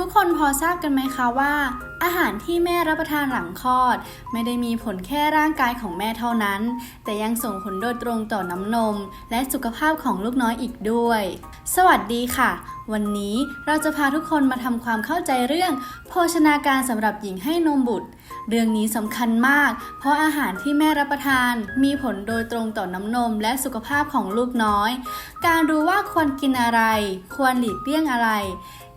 ทุกคนพอทราบกันไหมคะว่า อาหารที่แม่รับประทานหลังคลอด ไม่ได้มีผลแค่ร่างกายของแม่เท่านั้น แต่ยังส่งผลโดยตรงต่อน้ำนม และสุขภาพของลูกน้อยอีกด้วย สวัสดีค่ะ วันนี้เราจะพาทุกคนมาทำความเข้าใจเรื่อง โภชนาการสำหรับหญิงให้นมบุตร เรื่องนี้สำคัญมาก เพราะอาหารที่แม่รับประทาน มีผลโดยตรงต่อน้ำนม และสุขภาพของลูกน้อย การรู้ว่าควรกินอะไร ควรหลีกเลี่ยงอะไร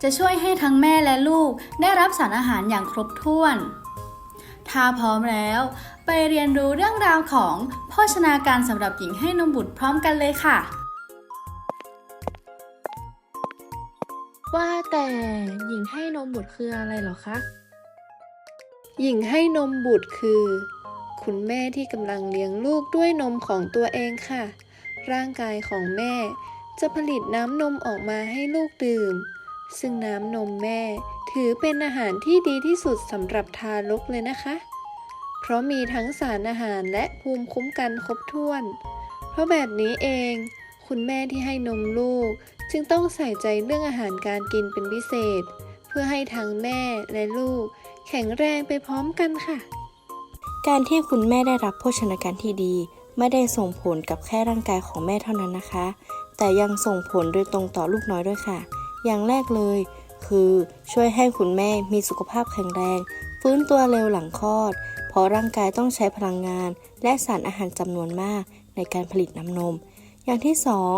จะช่วยให้ทั้งแม่และลูกได้รับสารอาหารอย่างครบถ้วน ถ้าพร้อมแล้ว ไปเรียนรู้เรื่องราวของโภชนาการสำหรับหญิงให้นมบุตรพร้อมกันเลยค่ะ ว่าแต่หญิงให้นมบุตรคืออะไรหรอคะ หญิงให้นมบุตรคือ คุณแม่ที่กำลังเลี้ยงลูกด้วยนมของตัวเองค่ะ ร่างกายของแม่จะผลิตน้ำนมออกมาให้ลูกดื่ม ซึ่งน้ำนมแม่ถือเป็นอาหารที่ดีที่สุดสำหรับทารกเลยนะคะ เพราะมีทั้งสารอาหารและภูมิคุ้มกันครบถ้วน เพราะแบบนี้เอง คุณแม่ที่ให้นมลูก จึงต้องใส่ใจเรื่องอาหารการกินเป็นพิเศษ เพื่อให้ทั้งแม่และลูก แข็งแรงไปพร้อมกันค่ะ การที่คุณแม่ได้รับโภชนาการที่ดี ไม่ได้ส่งผลกับแค่ร่างกายของแม่เท่านั้นนะคะ แต่ยังส่งผลโดยตรงต่อลูกน้อยด้วยค่ะ อย่างแรกเลย คือช่วยให้คุณแม่มีสุขภาพแข็งแรง ฟื้นตัวเร็วหลังคลอด เพราะร่างกายต้องใช้พลังงาน และสารอาหารจำนวนมากในการผลิตน้ำนม อย่างที่สอง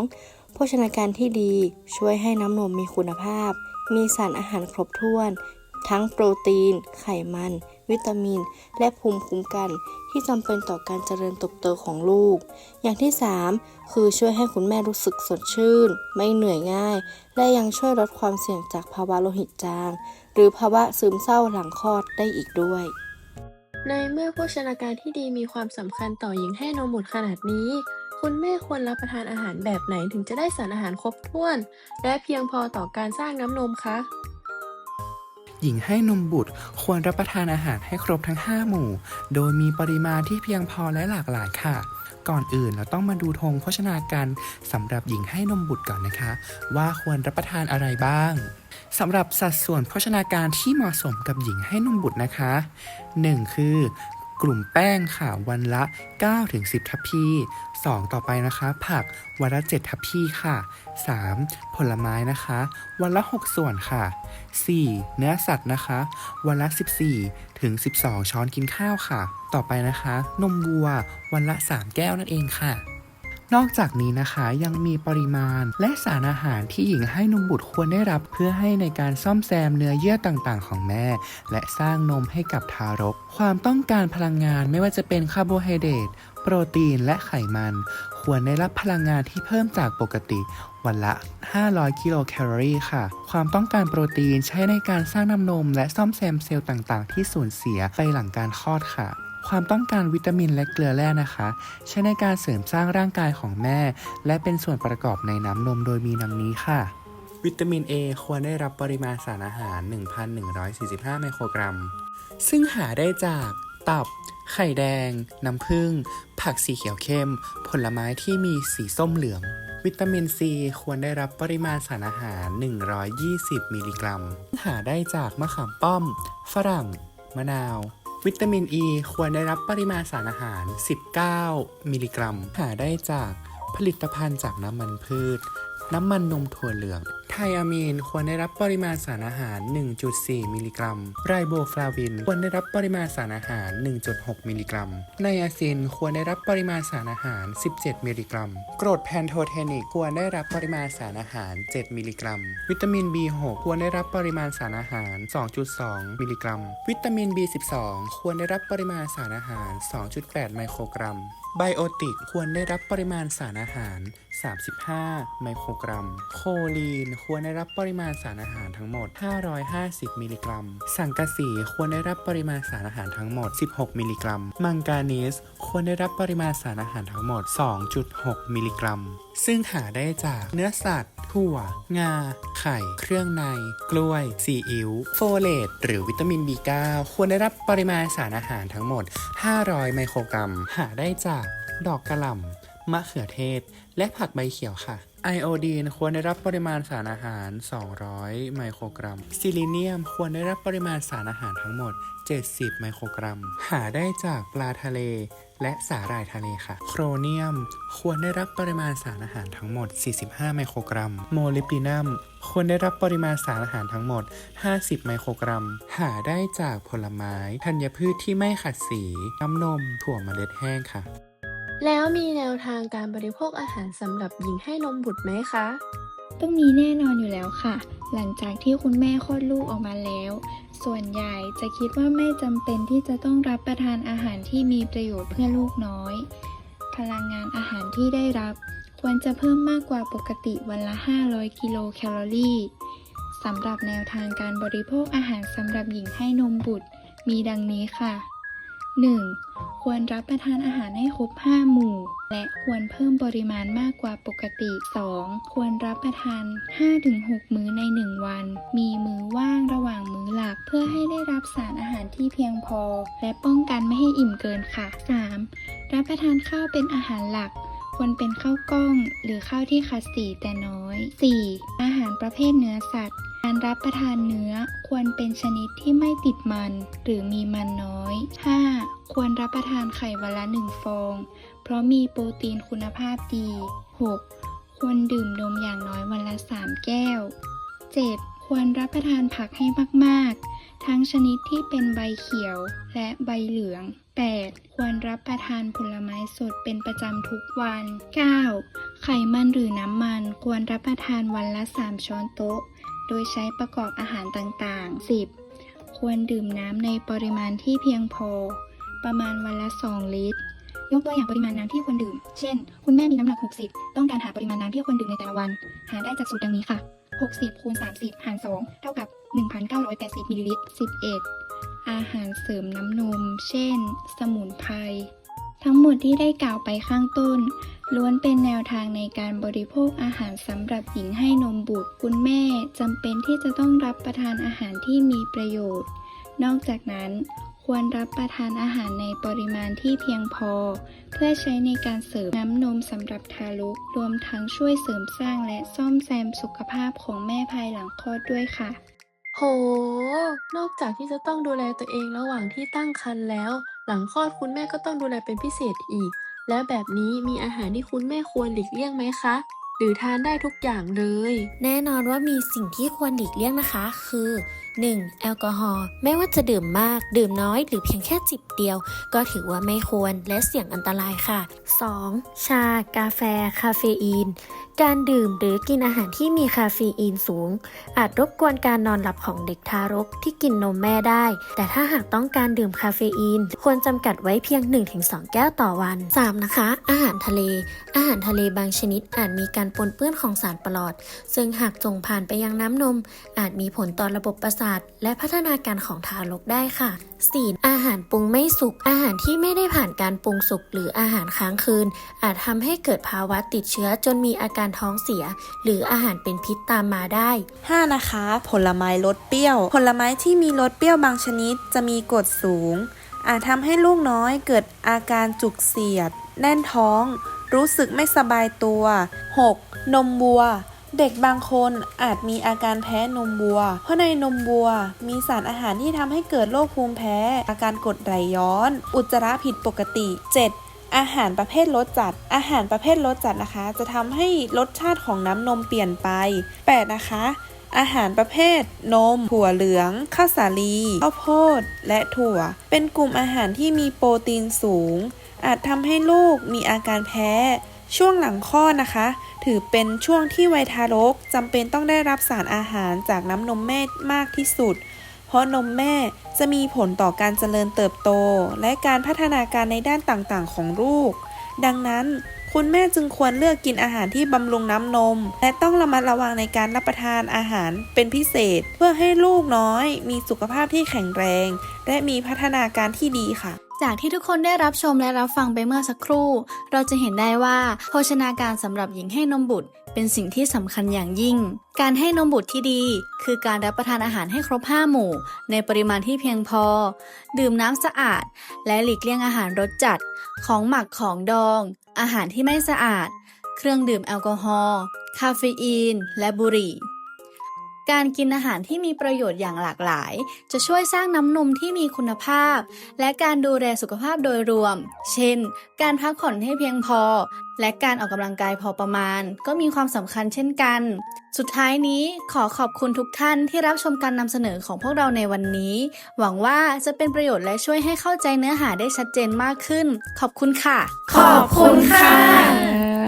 โภชนาการที่ดีช่วยให้น้ำนมมีคุณภาพ มีสารอาหารครบถ้วน ทั้งโปรตีน ไขมัน วิตามิน และภูมิคุ้มกัน ที่จำเป็นต่อการเจริญเติบโตของลูก อย่างที่ 3 คือช่วยให้คุณแม่รู้สึกสดชื่น ไม่เหนื่อยง่าย และยังช่วยลดความเสี่ยงจากภาวะโลหิตจาง หรือภาวะซึมเศร้าหลังคลอดได้อีกด้วยในเมื่อโภชนาการที่ดีมีความสำคัญต่อหญิงให้นมบุตรขนาดนี้ คุณแม่ควรรับประทานอาหารแบบไหนถึงจะได้สารอาหารครบถ้วน และเพียงพอต่อการสร้างน้ำนมคะ หญิงให้นมบุตรควรรับประทานอาหารให้ครบทั้ง 5 หมู่ โดยมีปริมาณที่เพียงพอและหลากหลายค่ะ ก่อนอื่นเราต้องมาดูธงโภชนาการสำหรับหญิงให้นมบุตรก่อนนะคะ ว่าควรรับประทานอะไรบ้างสำหรับสัดส่วนโภชนาการที่เหมาะสมกับหญิงให้นมบุตรนะคะ 1. คือ กลุ่มแป้งค่ะวันละ 9-10 ทัพพี 2 ต่อไปนะคะ ผักวันละ 7 ทัพพีค่ะ 3. ผลไม้นะคะ วันละ 6 ส่วนค่ะ 4. เนื้อสัตว์นะคะ วันละ 14 ถึง 12 ช้อนกินข้าวค่ะ ต่อไปนะคะ นมวัววันละ 3 แก้วนั่นเองค่ะ นอกจากนี้นะคะยังมีปริมาณ และสารอาหารที่หญิงให้นมบุตรควรได้รับ เพื่อให้ในการซ่อมแซมเนื้อเยื่อต่างๆ ของแม่ และสร้างนมให้กับทารก ความต้องการพลังงานไม่ว่าจะเป็นคาร์โบไฮเดรตโปรตีนและไขมัน ควรได้รับพลังงานที่เพิ่มจากปกติ วันละ 500 กิโลแคลอรี่ค่ะ ความต้องการโปรตีนใช้ในการสร้างน้ำนม และซ่อมแซมเซลล์ต่างๆ ที่สูญเสียไปหลังการคลอดค่ะ ความต้องการวิตามินและเกลือแร่นะคะ ใช้ในการเสริมสร้างร่างกายของแม่ และเป็นส่วนประกอบในน้ำนมโดยมีดังนี้ค่ะ วิตามิน A ควรได้รับปริมาณสารอาหาร 1,145 ไมโครกรัม ซึ่งหาได้จากตับ ไข่แดง น้ำผึ้ง ผักสีเขียวเข้ม ผลไม้ที่มีสีส้มเหลือง วิตามินซีควรได้รับปริมาณสารอาหาร 120 มิลลิกรัม หาได้จากมะขามป้อม ฝรั่ง มะนาว วิตามินอ e ีควรได้รับปริมาณสารอาหาร 19 มิลลิกรัม หาได้จากผลิตภัณฑ์จากน้ำมันพืช น้ำมันนมถั่วเหลือง ไทอะมีนควรได้รับปริมาณสารอาหาร 1.4 มิลลิกรัม ไรโบฟลาวิน ควรได้รับปริมาณสารอาหาร 1.6 มิลลิกรัม ไนอาซินควรได้รับปริมาณสารอาหาร 17 มิลลิกรัม กรดแพนโทเทนิกควรได้รับปริมาณสารอาหาร 7 มิลลิกรัม วิตามิน B6 ควรได้รับปริมาณสารอาหาร 2.2 มิลลิกรัม วิตามิน B12 ควรได้รับปริมาณสารอาหาร 2.8 ไมโครกรัม ไบโอติกควรได้รับปริมาณสารอาหาร 35 ไมโครกรัม โคลีนควรได้รับปริมาณสารอาหารทั้งหมด 550 มิลลิกรัม สังกะสีควรได้รับปริมาณสารอาหารทั้งหมด 16 มิลลิกรัม มังกานีสควรได้รับปริมาณสารอาหารทั้งหมด 2.6 มิลลิกรัม ซึ่งหาได้จากเนื้อสัตว์ ถั่ว งา ไข่ เครื่องใน กล้วย ซีอิ๊ว โฟเลต หรือวิตามิน B9 ควรได้รับปริมาณสารอาหารทั้งหมด 500 ไมโครกรัม หาได้จากดอกกระหล่ำ มะเขือเทศ และผักใบเขียวค่ะไอโอดีนควรได้รับปริมาณสารอาหาร 200 ไมโครกรัม ซิลิเนียมควรได้รับปริมาณสารอาหารทั้งหมด 70 ไมโครกรัม หาได้จากปลาทะเล และสาหร่ายทะเลค่ะ โครเนียม ควรได้รับปริมาณสารอาหารทั้งหมด 45 ไมโครกรัม โมลิบดินัม ควรได้รับปริมาณสารอาหารทั้งหมด 50 ไมโครกรัม หาได้จากผลไม้ธัญพืชที่ไม่ขัดสี น้ำนม ถั่วเมล็ดแห้งค่ะ แล้วมีแนวทางการบริโภคอาหารสำหรับหญิงให้นมบุตรไหมคะ ต้องมีแน่นอนอยู่แล้วค่ะ หลังจากที่คุณแม่คลอดลูกออกมาแล้ว ส่วนใหญ่จะคิดว่าไม่จำเป็นที่จะต้องรับประทานอาหารที่มีประโยชน์เพื่อลูกน้อย พลังงานอาหารที่ได้รับ ควรจะเพิ่มมากกว่าปกติวันละ 500 กิโลแคลอรี่สำหรับแนวทางการบริโภคอาหารสำหรับหญิงให้นมบุตร มีดังนี้ค่ะ 1. ควรรับประทานอาหารให้ครบ 5 หมู่ และควรเพิ่มปริมาณมากกว่าปกติ 2. ควรรับประทาน 5-6 มื้อใน 1 วัน มีมื้อว่างระหว่างมื้อหลัก เพื่อให้ได้รับสารอาหารที่เพียงพอ และป้องกันไม่ให้อิ่มเกินค่ะ 3. รับประทานข้าวเป็นอาหารหลัก ควรเป็นข้าวกล้อง หรือข้าวที่ขัดสีแต่น้อย 4. อาหาร ประเภทเนื้อสัตว์ การรับประทานเนื้อควรเป็นชนิดที่ไม่ติดมัน หรือมีมันน้อย 5. ควรรับประทานไข่วันละหนึ่งฟอง เพราะมีโปรตีนคุณภาพดี 6. ควรดื่มนมอย่างน้อยวันละ 3 แก้ว 7. ควรรับประทานผักให้มากๆ ทั้งชนิดที่เป็นใบเขียวและใบเหลือง 8. ควรรับประทานผลไม้สดเป็นประจำทุกวัน 9. ไขมันหรือน้ำมันควรรับประทานวันละ 3 ช้อนโต๊ะ โดยใช้ประกอบอาหารต่างๆ 10. ควรดื่มน้ำในปริมาณที่เพียงพอ ประมาณวันละ 2 ลิตรยกตัวอย่างปริมาณน้ำที่ควรดื่ม เช่น คุณแม่มีน้ำหนัก 60 ต้องการหาปริมาณน้ำที่ควรดื่มในแต่ละวัน หาได้จากสูตรดังนี้ค่ะ 60คูณ30 หาร 2 เท่ากับ 1,980มิลลิลิตร11 อาหารเสริมน้ำนม เช่น สมุนไพร ทั้งหมดที่ได้กล่าวไปข้างต้น ล้วนเป็นแนวทางในการบริโภคอาหารสำหรับหญิงให้นมบุตร คุณแม่จำเป็นที่จะต้องรับประทานอาหารที่มีประโยชน์ นอกจากนั้น ควรรับประทานอาหารในปริมาณที่เพียงพอ เพื่อใช้ในการเสริมน้ำนมสำหรับทารก รวมทั้งช่วยเสริมสร้างและซ่อมแซมสุขภาพของแม่ภายหลังคลอดด้วยค่ะ โห นอกจากที่จะต้องดูแลตัวเองระหว่างที่ตั้งครรภ์แล้ว หลังคลอดคุณแม่ก็ต้องดูแลเป็นพิเศษอีก แล้วแบบนี้มีอาหารที่คุณแม่ควรหลีกเลี่ยงไหมคะหรือทานได้ทุกอย่างเลย แน่นอนว่ามีสิ่งที่ควรหลีกเลี่ยงนะคะ คือ 1. แอลกอฮอล์ไม่ว่าจะดื่มมาก ดื่มน้อยหรือเพียงแค่จิบเดียว ก็ถือว่าไม่ควรและเสี่ยงอันตรายค่ะ 2. ชา กาแฟ คาเฟอีน การดื่มหรือกินอาหารที่มีคาเฟอีนสูง อาจรบกวนการนอนหลับของเด็กทารกที่กินนมแม่ได้ แต่ถ้าหากต้องการดื่มคาเฟอีน ควรจำกัดไว้เพียง 1-2 แก้วต่อวัน 3. นะคะ อาหารทะเล อาหารทะเลบางชนิดอาจมีการปนเปื้อนของสารปลอด ซึ่งหากส่งผ่านไปยังน้ำนม อาจมีผลต่อระบบประสาทและพัฒนาการของทารกได้ค่ะ 4. อาหารปรุงไม่สุก อาหารที่ไม่ได้ผ่านการปรุงสุกหรืออาหารค้างคืน อาจทำให้เกิดภาวะติดเชื้อจนมีอาการท้องเสีย หรืออาหารเป็นพิษตามมาได้ 5. นะคะ ผลไม้รสเปรี้ยว ผลไม้ที่มีรสเปรี้ยวบางชนิดจะมีกรดสูง อาจทำให้ลูกน้อยเกิดอาการจุกเสียด แน่นท้อง รู้สึกไม่สบายตัว 6. นมวัว เด็กบางคนอาจมีอาการแพ้นมวัว เพราะในนมวัว มีสารอาหารที่ทำให้เกิดโรคภูมิแพ้ อาการกดไหลย้อน อุจจาระผิดปกติ 7. อาหารประเภทรสจัด อาหารประเภทรสจัดนะคะ จะทำให้รสชาติของน้ำนมเปลี่ยนไป 8. นะคะ อาหารประเภท นม ถั่วเหลือง ข้าวสาลี ข้าวโพด และถั่ว เป็นกลุ่มอาหารที่มีโปรตีนสูง อาจทำให้ลูกมีอาการแพ้ ช่วงหลังคลอดนะคะ ถือเป็นช่วงที่วัยทารกจำเป็นต้องได้รับสารอาหารจากน้ำนมแม่มากที่สุด เพราะนมแม่จะมีผลต่อการเจริญเติบโต และการพัฒนาการในด้านต่างๆ ของลูก ดังนั้นคุณแม่จึงควรเลือกกินอาหารที่บำรุงน้ำนม และต้องระมัดระวังในการรับประทานอาหารเป็นพิเศษ เพื่อให้ลูกน้อย มีสุขภาพที่แข็งแรง และมีพัฒนาการที่ดีค่ะ จากที่ทุกคนได้รับชมและรับฟังไปเมื่อสักครู่ เราจะเห็นได้ว่าโภชนาการสำหรับหญิงให้นมบุตร เป็นสิ่งที่สำคัญอย่างยิ่ง การให้นมบุตรที่ดี คือการรับประทานอาหารให้ครบ5หมู่ ในปริมาณที่เพียงพอ ดื่มน้ำสะอาด และหลีกเลี่ยงอาหารรสจัด ของหมักของดอง อาหารที่ไม่สะอาด เครื่องดื่มแอลกอฮอล์คาเฟอีน และบุหรี่ การกินอาหารที่มีประโยชน์อย่างหลากหลาย จะช่วยสร้างน้ำนมที่มีคุณภาพ และการดูแลสุขภาพโดยรวม เช่น การพักผ่อนให้เพียงพอ และการออกกำลังกายพอประมาณ ก็มีความสำคัญเช่นกัน สุดท้ายนี้ขอขอบคุณทุกท่านที่รับชมการนำเสนอของพวกเราในวันนี้ หวังว่าจะเป็นประโยชน์และช่วยให้เข้าใจเนื้อหาได้ชัดเจนมากขึ้น ขอบคุณค่ะ ขอบคุณค่ะ